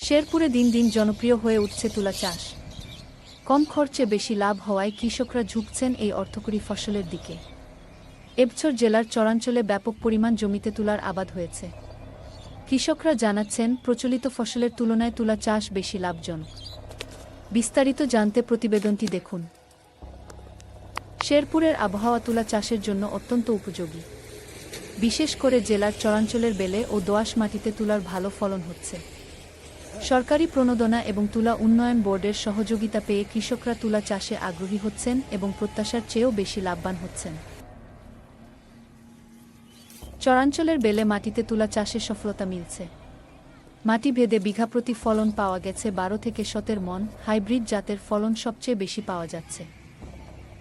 শেরপুরে দিন দিন জনপ্রিয় হয়ে উঠছে তুলা চাষ। কম খরচে বেশি লাভ হওয়ায় কৃষকরা ঝুঁকছেন এই অর্থকরী ফসলের দিকে। এবছর জেলার চরাঞ্চলে ব্যাপক পরিমাণ জমিতে তুলার আবাদ হয়েছে। কৃষকরা জানাচ্ছেন, প্রচলিত ফসলের তুলনায় তুলা চাষ বেশি লাভজনক। বিস্তারিত জানতে প্রতিবেদনটি দেখুন। শেরপুরের আবহাওয়া তুলা চাষের জন্য অত্যন্ত উপযোগী। বিশেষ করে জেলার চরাঞ্চলের বেলে ও দোআঁশ মাটিতে তুলার ভালো ফলন হচ্ছে। সরকারি প্রণোদনা এবং তুলা উন্নয়ন বোর্ডের সহযোগিতা পেয়ে কৃষকরা তুলা চাষে আগ্রহী হচ্ছেন এবং প্রত্যাশার চেয়েও বেশি লাভবান হচ্ছেন। চরাঞ্চলের বেলে মাটিতে তুলা চাষে সফলতা মিলছে। মাটি ভেদে বিঘাপ্রতি ফলন পাওয়া গেছে বারো থেকে সতের মন, হাইব্রিড জাতের ফলন সবচেয়ে বেশি পাওয়া যাচ্ছে।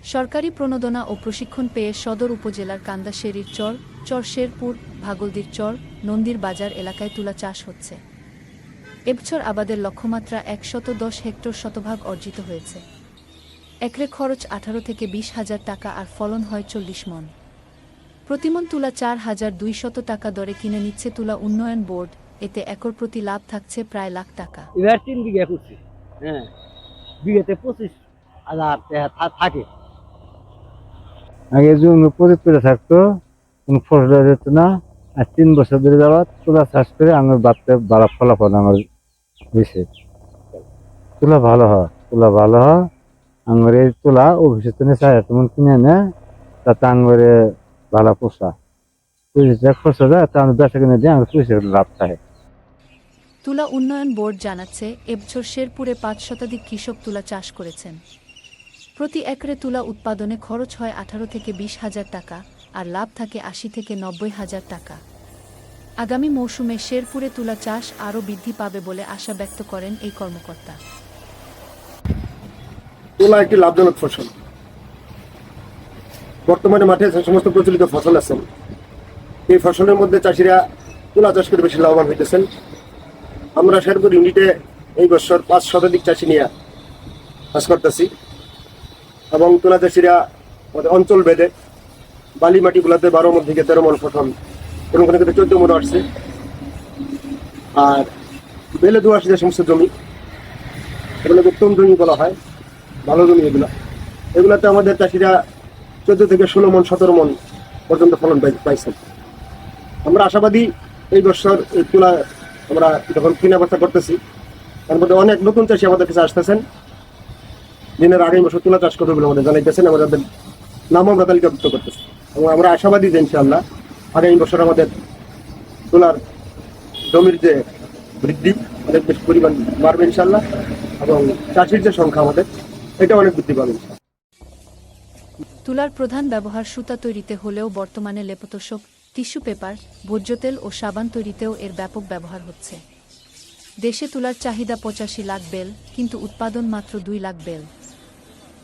সরকারি প্রণোদনা ও প্রশিক্ষণ পেয়ে সদর উপজেলার কান্দাশেরির চর চর শেরপুর ভাগলদির চর, নন্দীর বাজার এলাকায় তুলা চাষ হচ্ছে। এবছর আবাদের লক্ষ্যমাত্রা একশত দশ হেক্টর শতভাগ অর্জিত হয়েছে। একরে খরচ আঠারো থেকে বিশ হাজার টাকা আর ফলন হয় চল্লিশ মন। প্রতিমন তুলা চার হাজার দুইশত টাকা দরে কিনে নিচ্ছে তুলা উন্নয়ন বোর্ড। এতে একর প্রতি লাভ থাকছে প্রায় লাখ টাকা। এবার তিন বিঘা করছি। হ্যাঁ বিঘাতে পঁচিশ হাজার থাকে। আগে প্রদীপ করে থাকতো কোনো ফসল যেত না। আর তিন বছর ধরে যাওয়া তুলা চাষ করে আমার বাচ্চা ভালো ফলাফল আমার তুলা ভালো হয়, তুলা ভালো হয়। এই তুলা অফিসে নিয়ে চাই তেমন কিনে নে, তাতে আমার ভালো পোষা। তুলা উন্নয়ন বোর্ড জানাচ্ছে, এবছর শেরপুরে পাঁচ শতাধিক কৃষক তুলা চাষ করেছেন। প্রতি একরে তুলা উৎপাদনে খরচ হয় আঠারো থেকে বিশ হাজার টাকা, আর লাভ থাকে আশি থেকে নব্বই হাজার টাকা। আগামী মৌসুমে শেরপুরে তুলা চাষ আরও বৃদ্ধি পাবে বলে আশা ব্যক্ত করেন এই কর্মকর্তা। তুলা একটি লাভজনক ফসল। বর্তমানে মাঠে যে সমস্ত প্রচলিত ফসল আছে, এই ফসলের মধ্যে চাষিরা তুলা চাষ করে বেশি লাভবান হইতেছেন। আমরা শেরপুর ইউনিটে এই বছর পাঁচ শতাধিক চাষি নিয়ে চাষ করতেছি এবং তুলা চাষিরা অঞ্চল ভেদে বালি মাটিগুলোতে বারো মন থেকে তেরো মন ফসল কোনো কোনো ক্ষেত্রে চোদ্দ মন আসছে। আর বেলে দোয়াশ যে সমস্ত জমি, এগুলোকে উত্তম জমি বলা হয়, ভালো জমি এগুলো। এগুলাতে আমাদের চাষিরা চোদ্দ থেকে ষোলো মন, সতেরো মন পর্যন্ত ফলন পাই- পাইছেন। আমরা আশাবাদী এই বছর এই তুলা আমরা যখন কিনা বার্তা করতেছি, তার মধ্যে অনেক নতুন চাষি আমাদের কাছে আসতেছেন। দিনের আগামী বছর তুলা চাষ করবে বলে আমাদের জানাইতেছেন, আমাদের নাম আমরা তালিকাভুক্ত করতেছি। এবং আমরা আশাবাদী যে ইনশাআল্লাহ আগামী বছর আমাদের তুলার জমির যে বৃদ্ধি অনেক বেশি পরিমাণ বাড়বে ইনশাআল্লাহ এবং চাষির যে সংখ্যা আমাদের এটা অনেক বৃদ্ধি পাবে তুলার প্রধান ব্যবহার সুতা তৈরিতে হলেও বর্তমানে লেপতোষক, টিস্যু পেপার, ভোজ্য তেল ও সাবান তৈরিতেও এর ব্যাপক ব্যবহার হচ্ছে। দেশে তুলার চাহিদা পঁচাশি লাখ বেল, কিন্তু উৎপাদন মাত্র দুই লাখ বেল।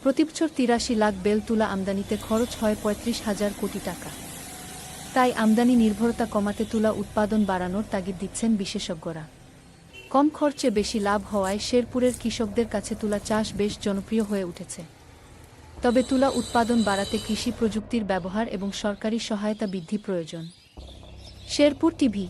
প্রতি বছর তিরাশি লাখ বেল তুলা আমদানিতে খরচ হয় পঁয়ত্রিশ হাজার কোটি টাকা। তাই আমদানি নির্ভরতা কমাতে তুলা উৎপাদন বাড়ানোর তাগিদ দিচ্ছেন বিশেষজ্ঞরা। কম খরচে বেশি লাভ হওয়ায় শেরপুরের কৃষকদের কাছে তুলা চাষ বেশ জনপ্রিয় হয়ে উঠেছে। তবে তুলা উৎপাদন বাড়াতে কৃষি প্রযুক্তির ব্যবহার এবং সরকারি সহায়তা বৃদ্ধি প্রয়োজন। শেরপুর টিভি